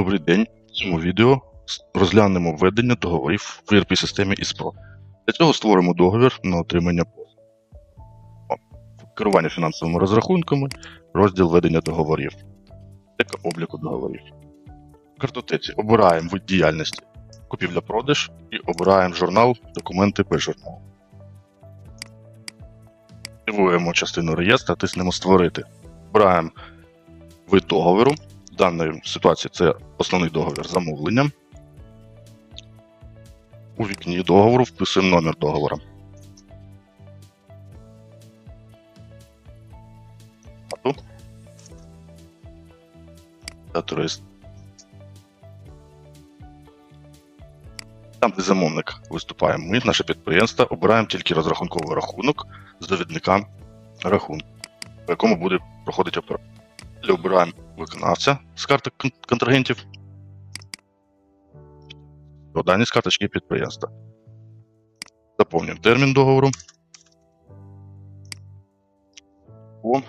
Добрий день. В цьому відео розглянемо введення договорів в ERP-системі ISPRO. Для цього створимо договір на отримання послуг. Керування фінансовими розрахунками, розділ ведення договорів, Тека обліку договорів. В картотеці обираємо вид діяльності купівля-продаж і обираємо журнал документи без журналу. Активуємо частину реєстра, тиснемо Створити. Обираємо вид договору. В даній ситуації це основний договір замовлення. У вікні договору вписуємо номер договору. Дату. Дату реєстрації. Там, де замовник виступає ми, наше підприємство, обираємо тільки розрахунковий рахунок з довідника рахунку, по якому буде проходити операція. Далі обираємо виконавця з карти контрагентів. Дані з карточки підприємства. Заповнюємо термін договору. О.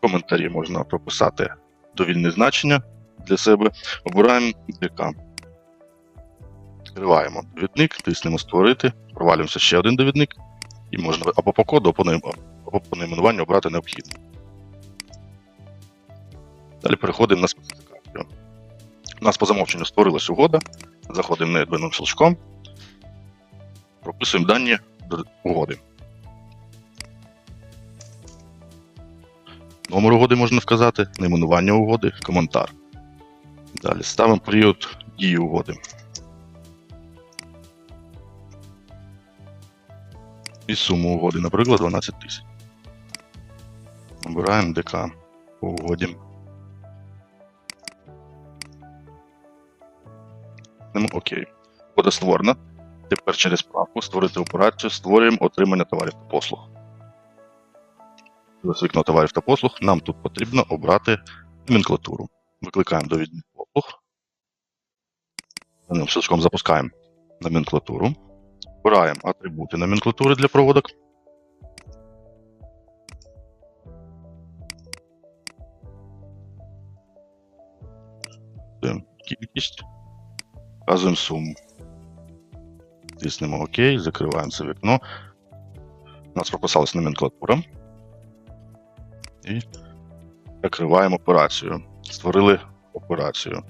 Коментарі можна прописати довільне значення для себе. Обираємо ДК. Відкриваємо довідник, тиснемо створити, провалюємося ще один довідник, і можна або по коду, або по найм- найменуванню обрати необхідне. Далі переходимо на специфікацію. У нас по замовченню створилась угода. Заходимо неї двойним щелчком, прописуємо дані до угоди. Номер угоди можна вказати, найменування угоди, коментар. Далі ставимо період дії угоди. І суму угоди, наприклад, 12 тисяч. Обираємо ДК по угоді. Тиснемо ОК. Угода створена. Тепер через правку створити операцію, створюємо отримання товарів та послуг. З вікно товарів та послуг нам тут потрібно обрати номенклатуру. Викликаємо довідник послуг. Щелчком запускаємо номенклатуру. Обираємо атрибути номенклатури для проводок. Кількість. Вказуємо суму. Тиснемо ОК, закриваємо це вікно. У нас прописалась номенклатура. І закриваємо операцію. Створили операцію.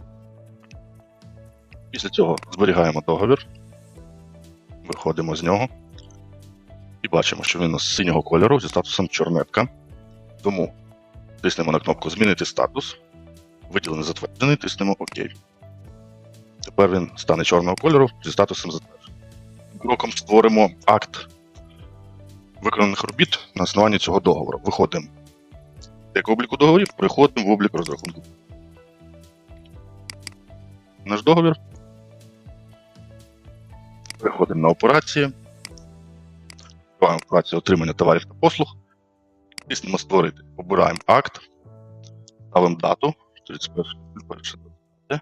Після цього зберігаємо договір. Виходимо з нього. І бачимо, що він у нас синього кольору зі статусом чорнетка. Тому тиснемо на кнопку Змінити статус. Виділений затверджений, тиснемо ОК. Тепер він стане чорного кольору зі статусом затверджений. Кроком створимо акт виконаних робіт на основанні цього договору. Виходимо як обліку договорів, переходимо в облік розрахунку. Наш договір. Переходимо на операції. Операцію отримання товарів та послуг. Тиснемо створити. Обираємо акт. Ставимо дату. 31.01.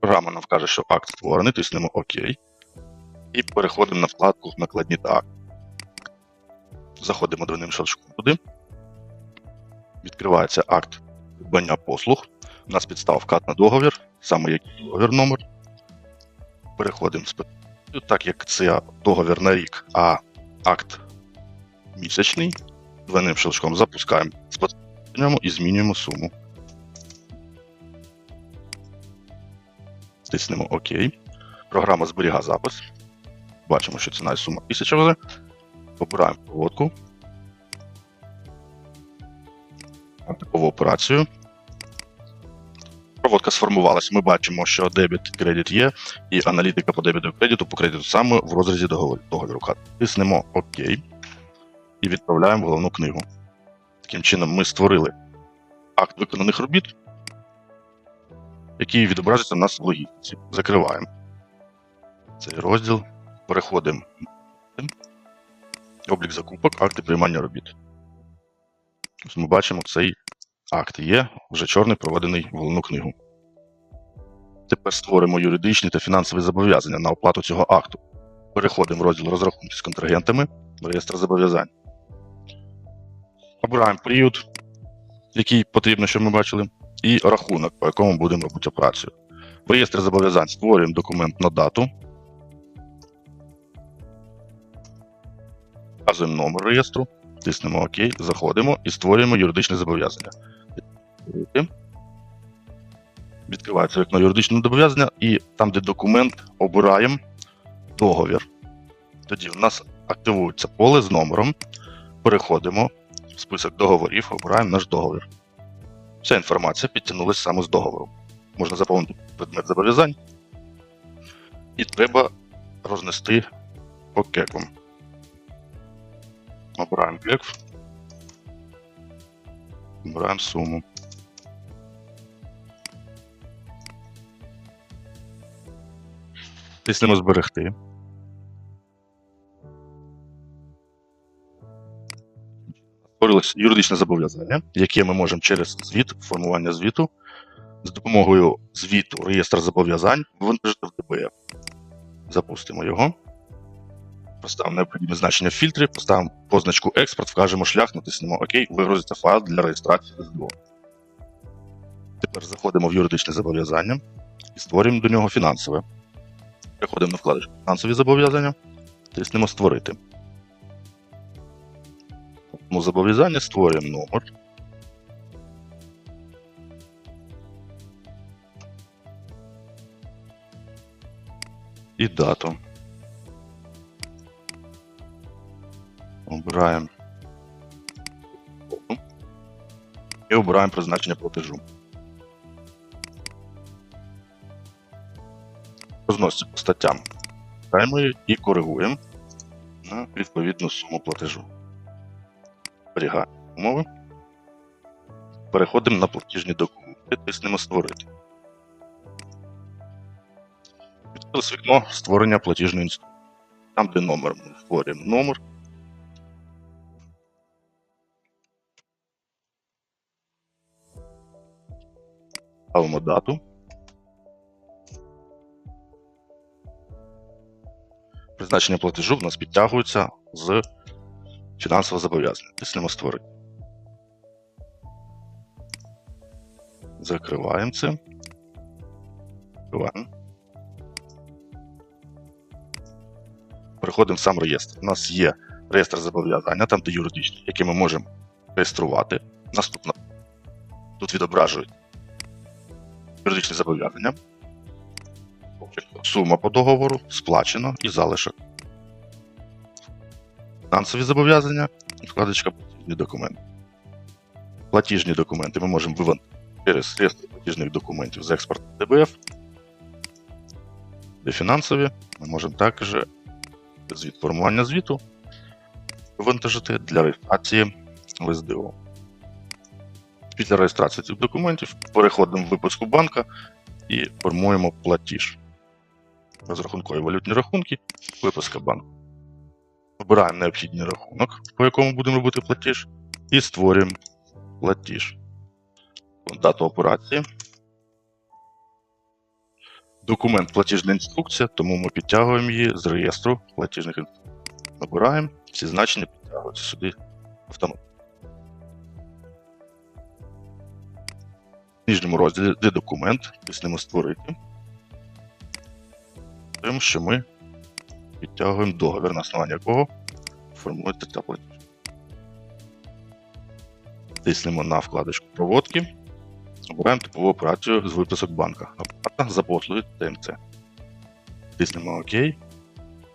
Програма нам вкаже, що акт створений, тиснемо ОК. І переходимо на вкладку Накладні та акт. Заходимо двойним щелчком туди. Відкривається акт придбання послуг. У нас підстава вкат на договір, саме як договір номер. Переходимо з питанням. Так як це договір на рік, а акт місячний, двойним щелчком запускаємо специфікуємо і змінюємо суму. Стиснемо ОК. Програма зберіга запис. Бачимо, що ціна і сума 1000 вже. Обираємо проводку. Такову операцію. Проводка сформувалась. Ми бачимо, що дебіт кредит є, і аналітика по дебіту кредиту по кредиту саме в розрізі договіру. Тиснемо ОК і відправляємо в головну книгу. Таким чином, ми створили акт виконаних робіт, який відображиться у нас в логістиці. Закриваємо цей розділ. Переходимо облік закупок, акти приймання робіт. Ось ми бачимо, цей акт є вже чорний проведений в головну книгу. Тепер створимо юридичні та фінансові зобов'язання на оплату цього акту. Переходимо в розділ розрахунки з контрагентами, реєстр зобов'язань. Обираємо період, який потрібно, щоб ми бачили, і рахунок, по якому будемо робити операцію. В реєстрі зобов'язань створюємо документ на дату. Вказуємо номер реєстру, тиснемо ОК, заходимо і створюємо юридичне зобов'язання. Відкривається вікно юридичного зобов'язання, і там, де документ, обираємо договір. Тоді в нас активується поле з номером. Переходимо в список договорів, обираємо наш договір. Вся інформація підтягнулася саме з договору. Можна заповнити предмет зобов'язань. І треба рознести по кекам. Обираємо кек. Обираємо суму. Тиснемо зберегти. Створилось юридичне зобов'язання, яке ми можемо через звіт, формування звіту, з допомогою звіту реєстр зобов'язань винтежити в ДБФ. Запустимо його. Поставимо необхідне значення в фільтрі, поставимо позначку експорт, вкажемо шлях, натиснемо ОК, вигрузиться файл для реєстрації СДО. Тепер заходимо в юридичне зобов'язання і створюємо до нього фінансове. Переходимо на вкладочку фінансові зобов'язання, тиснемо Створити. Ну, зобов'язання створюємо номер. І дату. Обираємо. І обираємо призначення платежу. Розноситься по статтям. Беремо і коригуємо на відповідну суму платежу. Зберігаємо умови. Переходимо на платіжні документи, тиснемо Створити. Відкрилось вікно створення платіжної інструкції. Там, де номер, ми створюємо номер. Ставимо дату. Призначення платежу в нас підтягується з фінансового зобов'язання. Тиснемо створити. Закриваємо це. Закриваємо. Переходимо в сам реєстр. У нас є реєстр зобов'язання, там де юридичні, які ми можемо реєструвати. Наступно тут відображують юридичні зобов'язання. Сума по договору, сплачено і залишок. Фінансові зобов'язання вкладочка платіжні документи. Платіжні документи ми можемо вивести через реєстр платіжних документів з експорту ДБФ. Де фінансові ми можемо також звіт формування звіту вивантажити для реєстрації в СДО. Після реєстрації цих документів переходимо в випуску банка і формуємо платіж. Розрахункові валютні рахунки, випуска банку. Обираємо необхідний рахунок, по якому будемо робити платіж, і створюємо платіж. Дату операції. Документ платіжна інструкція, тому ми підтягуємо її з реєстру платіжних інструкцій. Набираємо, всі значення підтягуються сюди автоматично. Нижньому розділі де документ, тиснемо створити. Тому що ми підтягуємо договір, на основанні якого формується ця платіж. Тиснемо на вкладочку проводки. Обираємо типову операцію з виписок банка. Оплата за послуги ТМЦ. Тиснемо ОК.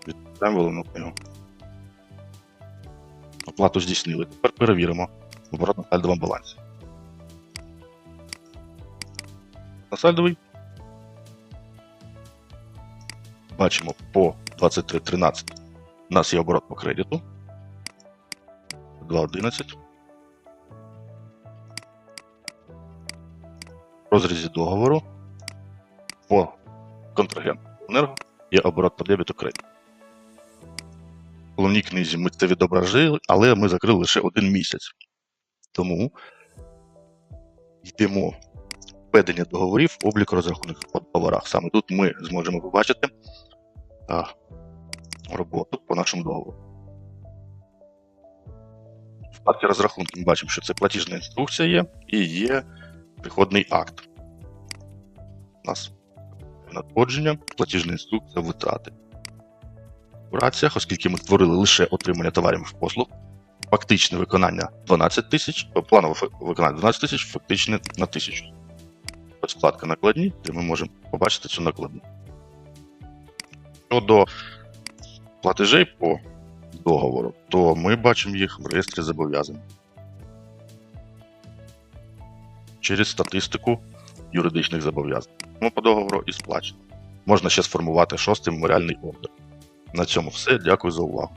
Відправляємо головну книгу. Оплату здійснили. Тепер перевіримо оборот на сальдовому балансі. На сальдовий. Бачимо по 23.13 у нас є оборот по кредиту. 2.11. В розрізі договору по контрагенту енерго є оборот по дебіту кредиту. Головній книзі ми це відображили, але ми закрили лише один місяць. Тому йдемо введення договорів, облік розрахунок по договорах. Саме тут ми зможемо побачити а, роботу по нашому договору. В вкладці розрахунки ми бачимо, що це платіжна інструкція є і є приходний акт. У нас надходження, платіжна інструкція, витрати. В раціях, оскільки ми створили лише отримання товарів і послуг, фактичне виконання 12 тисяч, планове виконання 12 тисяч, фактичне на 1000. Ось вкладка накладні, де ми можемо побачити цю накладну. Щодо платежей по договору, то ми бачимо їх в реєстрі зобов'язань. Через статистику юридичних зобов'язань. Ну, по договору і сплачено. Можна ще сформувати шостий меморіальний ордер. На цьому все. Дякую за увагу.